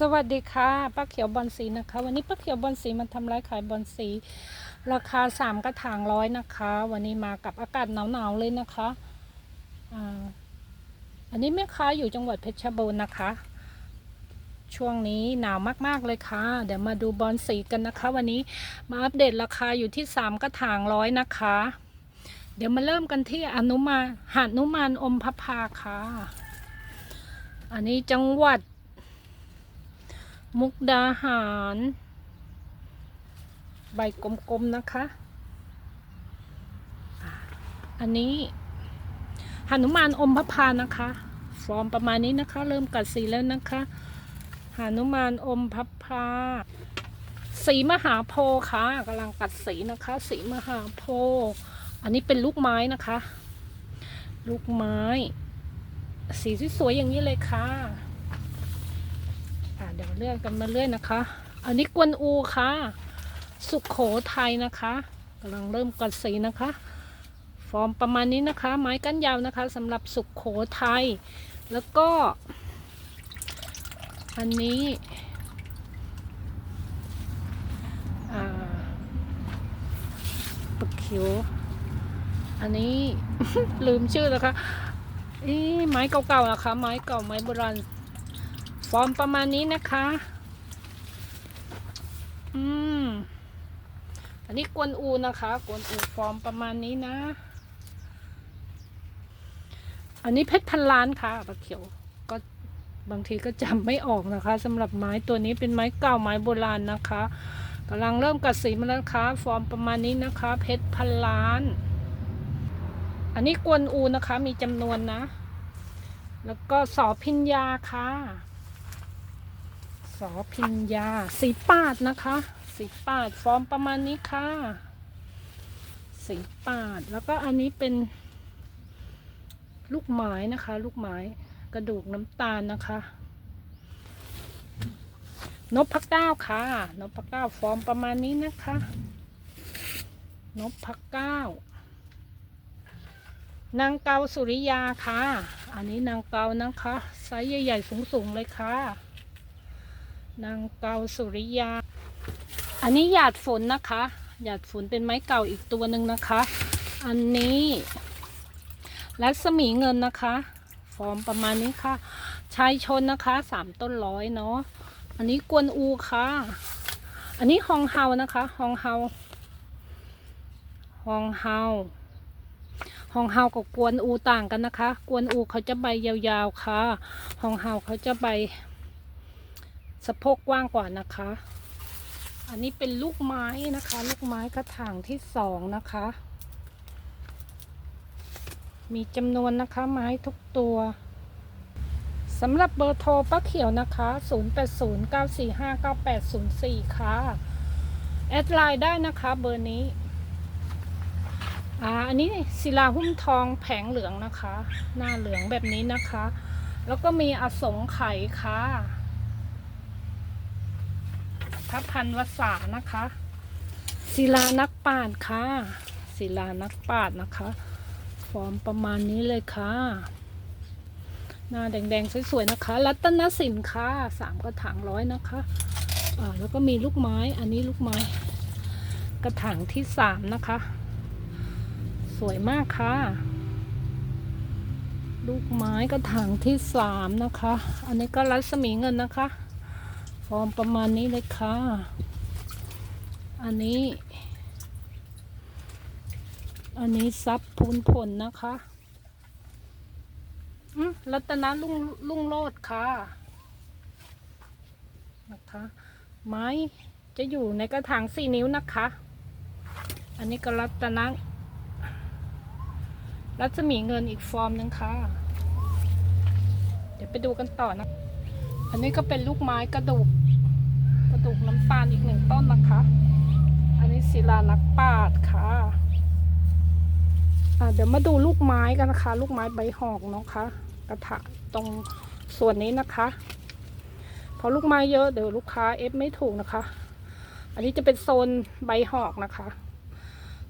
สวัสดีค่ะป้าเขียวบอลสีนะคะ วันนี้ป้าเขียวบอลสีมาทำร้ายขายบอลสีราคาสามกระถางร้อยนะคะ วันนี้มากับอากาศหนาวๆเลยนะคะอ่าอันนี้แม่ค้าอยู่จังหวัดเพชรบูรณ์นะคะ ช่วงนี้หนาวมากๆเลยค่ะ เดี๋ยวมาดูบอลสีกันนะคะ วันนี้มาอัปเดตราคาอยู่ที่สามกระถางร้อยนะคะ เดี๋ยวมาเริ่มกันที่อนุมาหานุมานอมพระพาค่ะ อันนี้จังหวัด มุกดาหาร ใบกลมๆนะคะ อันนี้หนุมานอมพระพานะคะ ฟอร์มประมาณนี้นะคะ เริ่มกัดสีแล้วนะคะหนุมานอมพระพาสีมหาโพค่ะกำลังกัดสีนะคะ สีมหาโพ อันนี้เป็นลูกไม้นะคะ ลูกไม้ สีสวยๆอย่างนี้เลยคะ่ะ เดี๋ยวเลื่อนกันมาเรื่อยนะคะ อันนี้กวนอูค่ะ สุขโขทัยนะคะกำลังเริ่มกัดสีนะคะ ฟอร์มประมาณนี้นะคะ ไม้ก้านยาวนะคะสำหรับสุขโขทัยแล้วก็ อันนี้อ่าปักเขียวอันนี้ลืมชื่อแล้วค่ะอีไม้เก่าๆนะคะ ไม้เก่าไม้โบราณ ฟอร์มประมาณนี้นะคะ อืม อันนี้กวนอูนะคะกวนอูฟอร์มประมาณนี้นะ อันนี้เพชรพันล้านค่ะปลาเขียว ก็บางทีก็จำไม่ออกนะคะสำหรับไม้ตัวนี้เป็นไม้เก่าไม้โบราณนะคะกำลังเริ่มกัดสีมาแล้วนะคะ ฟอร์มประมาณนี้นะคะ เพชรพันล้าน อันนี้กวนอูนะคะ มีจำนวนนะ แล้วก็สอพิญญาค่ะ สอพิญญา สีปาดนะคะ สีปาดฟอร์มประมาณนี้ค่ะ สีปาดแล้วก็อันนี้เป็นลูกไม้นะคะ ลูกไม้กระดูกน้ำตาลนะคะนพพะเก้าค่ะนพพะเก้าฟอร์มประมาณนี้นะคะนพพะเก้านางเกาสุริยาค่ะ อันนี้นางเกานะคะไซส์ใหญ่ๆสูงๆเลยค่ะ นางเกาสุริยา อันนี้หยาดฝนนะคะ หยาดฝนเป็นไม้เก่าอีกตัวหนึ่งนะคะ อันนี้รัศมีเงินนะคะ ฟอร์มประมาณนี้ค่ะ ชายชนนะคะสามต้นร้อยเนาะ อันนี้กวนอูค่ะ อันนี้ฮองเฮานะคะ ฮองเฮา ฮองเฮา ฮองเฮากับกวนอูต่างกันนะคะ กวนอูเขาจะใบยาวๆค่ะ ฮองเฮาเขาจะใบ สะโพกกว้างกว่านะคะ อันนี้เป็นลูกไม้นะคะ ลูกไม้กระถางที่สองนะคะ มีจำนวนนะคะไม้ทุกตัวสำหรับเบอร์โทรป้าเขียวนะคะ 0809459804 ค่ะ แอดไลน์ได้นะคะเบอร์นี้ อ่า อันนี้ศิลาหุ้มทองแผงเหลืองนะคะ หน้าเหลืองแบบนี้นะคะ แล้วก็มีอสงไขยค่ะ พพันวสานะคะ ศิลานักปราดค่ะ ศิลานักปราดนะคะ ฟอร์มประมาณนี้เลยค่ะ หน้าแดงๆสวยๆนะคะ รัตนสินค่ะสามกระถางร้อยนะคะอ่าแล้วก็มีลูกไม้ อันนี้ลูกไม้ กระถางที่สามนะคะ สวยมากค่ะลูกไม้กระถางที่สามนะคะ อันนี้ก็รัศมีเงินนะคะ ฟอร์มประมาณนี้เลยค่ะ อันนี้ อันนี้ซับพูนผลนะคะอืมรัตนลุงลุงโลดค่ะนะคะไม้จะอยู่ในกระถางสี่นิ้วนะคะ อันนี้ก็รัตนะรัศมีเงินอีกฟอร์มหนึ่งค่ะ เดี๋ยวไปดูกันต่อนะ อันนี้ก็เป็นลูกไม้กระดูก กระดูกน้ำตาลอีกหนึ่งต้นนะคะ อันนี้ศิลานักปาดค่ะะเดี๋ยวมาดูลูกไม้กันนะคะ ลูกไม้ใบหอกเนาะคะ กระถางตรงส่วนนี้นะคะเพราะลูกไม้เยอะเดี๋ยวลูกค้าเอฟไม่ถูกนะคะ อันนี้จะเป็นโซนใบหอกนะคะ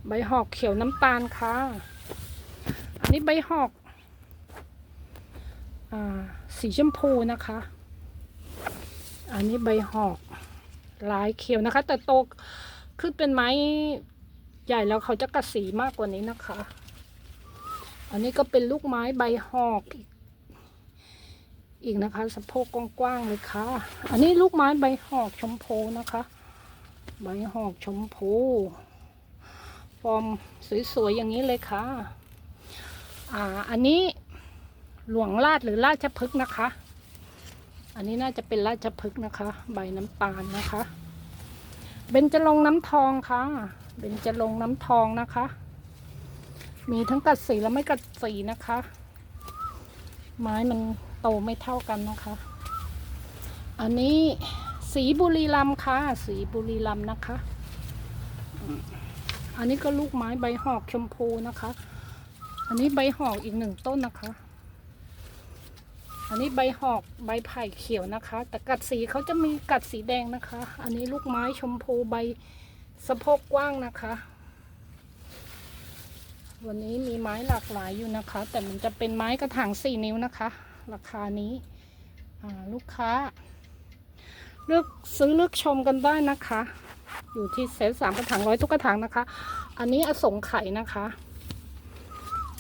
ใบหอกเขียวน้ำตาลค่ะ อันนี้ใบหอกอสีชมพูนะคะ อันนี้ใบหอกลายเขียวนะคะ แต่โตขึ้นเป็นไม้ใหญ่แล้วเขาจะกระสีมากกว่านี้นะคะ อันนี้ก็เป็นลูกไม้ใบหอกอีกนะคะสะโพกกว้างๆเลยค่ะ อันนี้ลูกไม้ใบหอกชมพูนะคะ ใบหอกชมพูฟอร์มสวยๆอย่างนี้เลยค่ะ อ่า อันนี้หลวงราชหรือราชพฤกษ์นะคะ อันนี้น่าจะเป็นราชพฤกษ์นะคะ ใบน้ำตาลนะคะเบญจรงน้ำทองค่ะเบญจรงน้ำทองนะคะ มีทั้งกัดสีและไม่กัดสีนะคะ ไม้มันโตไม่เท่ากันนะคะ อันนี้สีบุรีรัมค่ะ สีบุรีรัมนะคะ อันนี้ก็ลูกไม้ใบหอกชมพูนะคะ อันนี้ใบหอกอีกหนึ่งต้นนะคะ อันนี้ใบหอกใบไผ่เขียวนะคะ แต่กัดสีเขาจะมีกัดสีแดงนะคะ อันนี้ลูกไม้ชมพูใบสะโพกกว้างนะคะ วันนี้มีไม้หลากหลายอยู่นะคะ แต่มันจะเป็นไม้กระถางสี่นิ้วนะคะ ราคานี้ลูกค้า เลือกซื้อเลือกชมกันได้นะคะ อยู่ที่เซตสามกระถางร้อยทุกกระถางนะคะ อันนี้อสงไข่นะคะ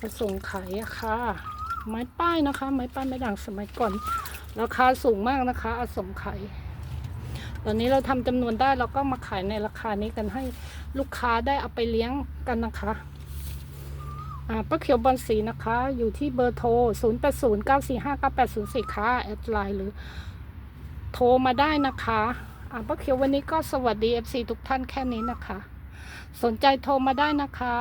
อสงไข่ะค่ะ ไม้ป้ายนะคะ ไม้ป้ายไม้ด่างสมัยก่อน ราคาสูงมากนะคะอสงไข่ตอนนี้เราทำจำนวนได้เราก็มาขายในราคานี้กันให้ลูกค้าได้เอาไปเลี้ยงกันนะคะอ่าป้าเขียวบอลสีนะคะ อยู่ที่เบอร์โทร 0 8 0 9 4 5 9 8 0 4 ค่ะแอดไลน์หรือโทรมาได้นะคะอ่าป้าเขียววันนี้ก็สวัสดี FC ทุกท่านแค่นี้นะคะ สนใจโทรมาได้นะคะ